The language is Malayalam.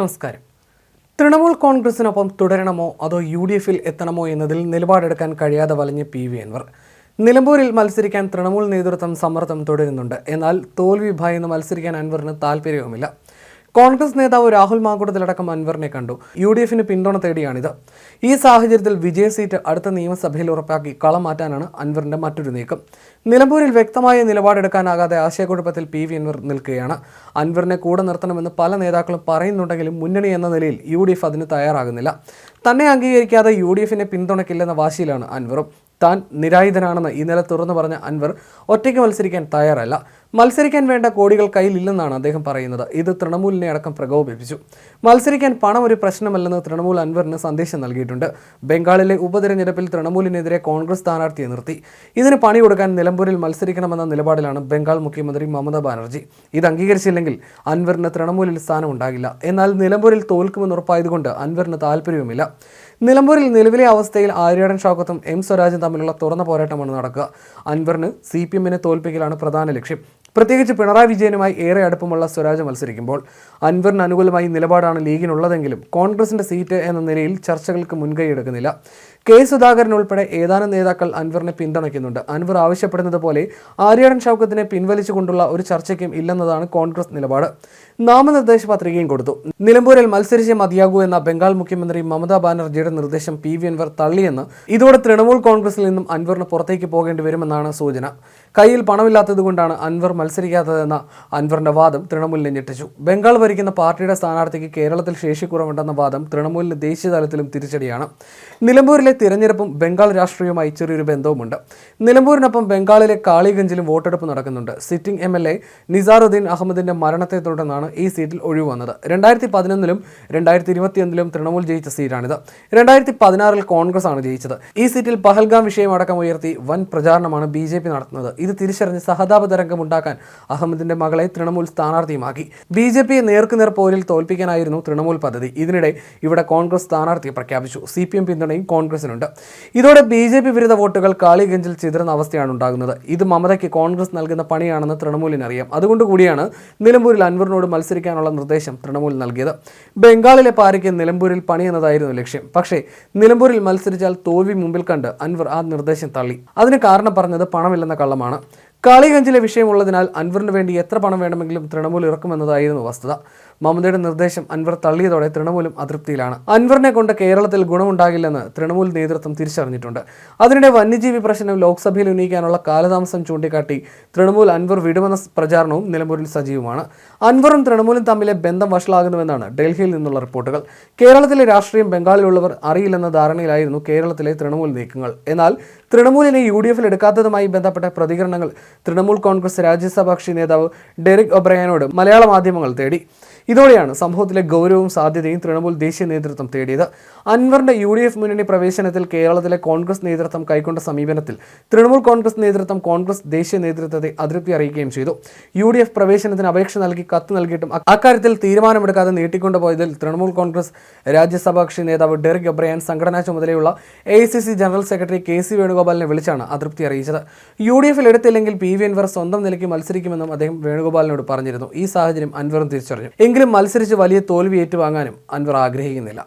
നമസ്കാരം. തൃണമൂൽ കോൺഗ്രസിനൊപ്പം തുടരണമോ അതോ യു ഡി എഫിൽ എത്തണമോ എന്നതിൽ നിലപാടെടുക്കാൻ കഴിയാതെ വലഞ്ഞ് പി. വി. അൻവർ. നിലമ്പൂരിൽ മത്സരിക്കാൻ തൃണമൂൽ നേതൃത്വം സമ്മർദ്ദം തുടരുന്നുണ്ട്. എന്നാൽ തോൽവി ഭയന്ന് മത്സരിക്കാൻ അൻവറിന് താല്പര്യവുമില്ല കോൺഗ്രസ് നേതാവ് രാഹുൽ മാങ്കുടത്തിലടക്കം അൻവറിനെ കണ്ടു. യു ഡി എഫിന് പിന്തുണ തേടിയാണിത്. ഈ സാഹചര്യത്തിൽ വിജയ സീറ്റ് അടുത്ത നിയമസഭയിൽ ഉറപ്പാക്കി കളം മാറ്റാനാണ് അൻവറിന്റെ മറ്റൊരു നീക്കം. നിലമ്പൂരിൽ വ്യക്തമായ നിലപാടെടുക്കാനാകാതെ ആശയക്കുഴപ്പത്തിൽ പി വി അൻവർ നിൽക്കുകയാണ്. അൻവറിനെ കൂടെ നിർത്തണമെന്ന് പല നേതാക്കളും പറയുന്നുണ്ടെങ്കിലും മുന്നണി എന്ന നിലയിൽ യു ഡി എഫ് അതിന് തയ്യാറാകുന്നില്ല. തന്നെ അംഗീകരിക്കാതെ യു ഡി എഫിനെ പിന്തുണയ്ക്കില്ലെന്ന വാശിയിലാണ് അൻവറും. താൻ നിരായുധനാണെന്ന് ഇന്നലെ തുറന്നു പറഞ്ഞ അൻവർ ഒറ്റയ്ക്ക് മത്സരിക്കാൻ തയ്യാറല്ല. മത്സരിക്കാൻ വേണ്ട കോടികൾ കയ്യിലില്ലെന്നാണ് അദ്ദേഹം പറയുന്നത്. ഇത് തൃണമൂലിനെ അടക്കം പ്രകോപിപ്പിച്ചു. മത്സരിക്കാൻ പണം ഒരു പ്രശ്നമല്ലെന്ന് തൃണമൂൽ അൻവറിന് സന്ദേശം നൽകിയിട്ടുണ്ട്. ബംഗാളിലെ ഉപതെരഞ്ഞെടുപ്പിൽ തൃണമൂലിനെതിരെ കോൺഗ്രസ് സ്ഥാനാർത്ഥിയെ നിർത്തി. ഇതിന് പണി കൊടുക്കാൻ നിലമ്പൂരിൽ മത്സരിക്കണമെന്ന നിലപാടിലാണ് ബംഗാൾ മുഖ്യമന്ത്രി മമതാ ബാനർജി. ഇത് അംഗീകരിച്ചില്ലെങ്കിൽ അൻവറിന് തൃണമൂലിൽ സ്ഥാനം ഉണ്ടാകില്ല. എന്നാൽ നിലമ്പൂരിൽ തോൽക്കുമെന്ന് ഉറപ്പായതുകൊണ്ട് അൻവറിന് താല്പര്യവുമില്ല നിലമ്പൂരിൽ നിലവിലെ അവസ്ഥയിൽ ആര്യാടൻ ഷാക്കത്തും എം സ്വരാജും തമ്മിലുള്ള തുറന്ന പോരാട്ടമാണ് നടക്കുക. അൻവറിന് സി പി എമ്മിനെ തോൽപ്പിക്കലാണ് പ്രധാന ലക്ഷ്യം. പ്രത്യേകിച്ച് പിണറായി വിജയനുമായി ഏറെ അടുപ്പമുള്ള സ്വരാജ് മത്സരിക്കുമ്പോൾ അൻവറിന് അനുകൂലമായി നിലപാടാണ് ലീഗിനുള്ളതെങ്കിലും കോൺഗ്രസിന്റെ സീറ്റ് എന്ന നിലയിൽ ചർച്ചകൾക്ക് മുൻകൈ എടുക്കുന്നില്ല കെ സുധാകരൻ ഉൾപ്പെടെ ഏതാനും നേതാക്കൾ അൻവറിനെ പിന്തുണയ്ക്കുന്നുണ്ട്. അൻവർ ആവശ്യപ്പെടുന്നത് പോലെ ആര്യാടൻ ഷൗക്കത്തിനെ പിൻവലിച്ചുകൊണ്ടുള്ള ഒരു ചർച്ചയ്ക്കും ഇല്ലെന്നതാണ് കോൺഗ്രസ് നിലപാട്. നാമനിർദ്ദേശ പത്രികയും കൊടുത്തു. നിലമ്പൂരിൽ മത്സരിച്ചേ മതിയാകൂ എന്ന ബംഗാൾ മുഖ്യമന്ത്രി മമതാ ബാനർജിയുടെ നിർദ്ദേശം പി വി അൻവർ തള്ളിയെന്ന്. ഇതോടെ തൃണമൂൽ കോൺഗ്രസിൽ നിന്നും അൻവറിന് പുറത്തേക്ക് പോകേണ്ടി വരുമെന്നാണ് സൂചന. കയ്യിൽ പണമില്ലാത്തതുകൊണ്ടാണ് അൻവർ മത്സരിക്കാത്തതെന്ന അൻവറിന്റെ വാദം തൃണമൂലിനെ ഞെട്ടിച്ചു. ബംഗാൾ ഭരിക്കുന്ന പാർട്ടിയുടെ സ്ഥാനാർത്ഥിക്ക് കേരളത്തിൽ ശേഷിക്കുറവുണ്ടെന്ന വാദം തൃണമൂലിന് ദേശീയ തലത്തിലും തിരിച്ചടിയാണ്. നിലമ്പൂരിലെ തിരഞ്ഞെടുപ്പും ബംഗാൾ രാഷ്ട്രീയവുമായി ചെറിയൊരു ബന്ധവുമുണ്ട്. നിലമ്പൂരിനൊപ്പം ബംഗാളിലെ കാളിഗഞ്ചിലും വോട്ടെടുപ്പ് നടക്കുന്നുണ്ട്. Sitting M L A Nizaruddin അഹമ്മദിന്റെ മരണത്തെ തുടർന്നാണ് ഈ സീറ്റിൽ ഒഴിവ് വന്നത്. രണ്ടായിരത്തി പതിനൊന്നിലും രണ്ടായിരത്തി ഇരുപത്തിയൊന്നിലും തൃണമൂൽ ജയിച്ച സീറ്റാണിത്. രണ്ടായിരത്തി പതിനാറിൽ കോൺഗ്രസ് ആണ് ജയിച്ചത്. ഈ സീറ്റിൽ പഹൽഗാം വിഷയം അടക്കം ഉയർത്തി വൻ പ്രചാരണമാണ് ബി ജെ പി നടത്തുന്നത്. ഇത് തിരിച്ചറിഞ്ഞ് സഹതാപ തരംഗം ഉണ്ടാക്കാൻ അഹമ്മദിന്റെ മകളെ തൃണമൂൽ സ്ഥാനാർത്ഥിയുമാക്കി. ബി ജെ പിയെ നേർക്കുനേർ പോരിൽ തോൽപ്പിക്കാനായിരുന്നു തൃണമൂൽ പദ്ധതി. ഇതിനിടെ ഇവിടെ കോൺഗ്രസ് സ്ഥാനാർത്ഥിയെ പ്രഖ്യാപിച്ചു. സി പി എം പിന്തുണയും കോൺഗ്രസിനുണ്ട്. ഇതോടെ ബി ജെ പി വിരുദ്ധ വോട്ടുകൾ കാളിഗഞ്ചിൽ ചിതറുന്ന അവസ്ഥയാണ് ഉണ്ടാകുന്നത്. ഇത് മമതയ്ക്ക് കോൺഗ്രസ് നൽകുന്ന പണിയാണെന്ന് തൃണമൂലിന് അറിയാം അതുകൊണ്ട് കൂടിയാണ് നിലമ്പൂരിൽ അൻവറിനോട് മത്സരിക്കാനുള്ള നിർദ്ദേശം തൃണമൂൽ നൽകിയത്. ബംഗാളിലെ പാരയ്ക്ക് നിലമ്പൂരിൽ പണി എന്നതായിരുന്നു ലക്ഷ്യം. പക്ഷേ നിലമ്പൂരിൽ മത്സരിച്ചാൽ തോൽവി മുമ്പിൽ കണ്ട് അൻവർ ആ നിർദ്ദേശം തള്ളി. അതിന് കാരണം പറഞ്ഞത് പണമില്ലെന്ന കള്ളമാണ്. പ്രശ്നമാണ് കാളിഗഞ്ചിലെ വിഷയമുള്ളതിനാൽ അൻവറിന് വേണ്ടി എത്ര പണം വേണമെങ്കിലും തൃണമൂൽ ഇറക്കുമെന്നതായിരുന്നു വസ്തുത. മമതയുടെ നിർദ്ദേശം അൻവർ തള്ളിയതോടെ തൃണമൂലും അതൃപ്തിയിലാണ്. അൻവറിനെ കൊണ്ട് കേരളത്തിൽ ഗുണമുണ്ടാകില്ലെന്ന് തൃണമൂൽ നേതൃത്വം തിരിച്ചറിഞ്ഞിട്ടുണ്ട്. അതിനിടെ വന്യജീവി പ്രശ്നം ലോക്സഭയിൽ ഉന്നയിക്കാനുള്ള കാലതാമസം ചൂണ്ടിക്കാട്ടി തൃണമൂൽ അൻവർ വിടുമെന്ന പ്രചാരണവും നിലമ്പൂരിൽ സജീവമാണ്. അൻവറും തൃണമൂലും തമ്മിലെ ബന്ധം വഷളാകുന്നുവെന്നാണ് ഡൽഹിയിൽ നിന്നുള്ള റിപ്പോർട്ടുകൾ. കേരളത്തിലെ രാഷ്ട്രീയം ബംഗാളിലുള്ളവർ അറിയില്ലെന്ന ധാരണയിലായിരുന്നു കേരളത്തിലെ തൃണമൂൽ നീക്കങ്ങൾ. എന്നാൽ തൃണമൂലിനെ യു ഡി എഫിൽ എടുക്കാത്തതുമായി ബന്ധപ്പെട്ട പ്രതികരണങ്ങൾ തൃണമൂൽ കോൺഗ്രസ് രാജ്യസഭാ കക്ഷി നേതാവ് ഡെറിക് ഒബ്രയാനോട് മലയാള മാധ്യമങ്ങൾ തേടി. ഇതോടെയാണ് സംഭവത്തിലെ ഗൗരവവും സാധ്യതയും തൃണമൂൽ ദേശീയ നേതൃത്വം തേടിയത്. അൻവറിന്റെ യു ഡി എഫ് മുന്നണി പ്രവേശനത്തിൽ കേരളത്തിലെ കോൺഗ്രസ് നേതൃത്വം കൈക്കൊണ്ട സമീപനത്തിൽ തൃണമൂൽ കോൺഗ്രസ് നേതൃത്വം കോൺഗ്രസ് ദേശീയ നേതൃത്വത്തെ അതൃപ്തി അറിയിക്കുകയും ചെയ്തു. യു ഡി എഫ് പ്രവേശനത്തിന് അപേക്ഷ നൽകി കത്ത് നൽകിയിട്ടും അക്കാര്യത്തിൽ തീരുമാനമെടുക്കാതെ നീട്ടിക്കൊണ്ടുപോയതിൽ തൃണമൂൽ കോൺഗ്രസ് രാജ്യസഭാ കക്ഷി നേതാവ് ഡെറിക് ഒബ്രയാൻ സംഘടനാ ചുമതലയുള്ള A general secretary K C വേണുഗോപാലിനെ വിളിച്ചാണ് അതൃപ്തി അറിയിച്ചത്. യു ഡി എഫിൽ എടുത്തില്ലെങ്കിൽ പി വി അൻവർ സ്വന്തം നിലയ്ക്ക് മത്സരിക്കുമെന്നും അദ്ദേഹം വേണുഗോപാലിനോട് പറഞ്ഞിരുന്നു. ഈ സാഹചര്യം അൻവറും തിരിച്ചറിഞ്ഞു. എങ്കിലും മത്സരിച്ച് വലിയ തോൽവി ഏറ്റുവാങ്ങാനും അൻവർ ആഗ്രഹിക്കുന്നില്ല.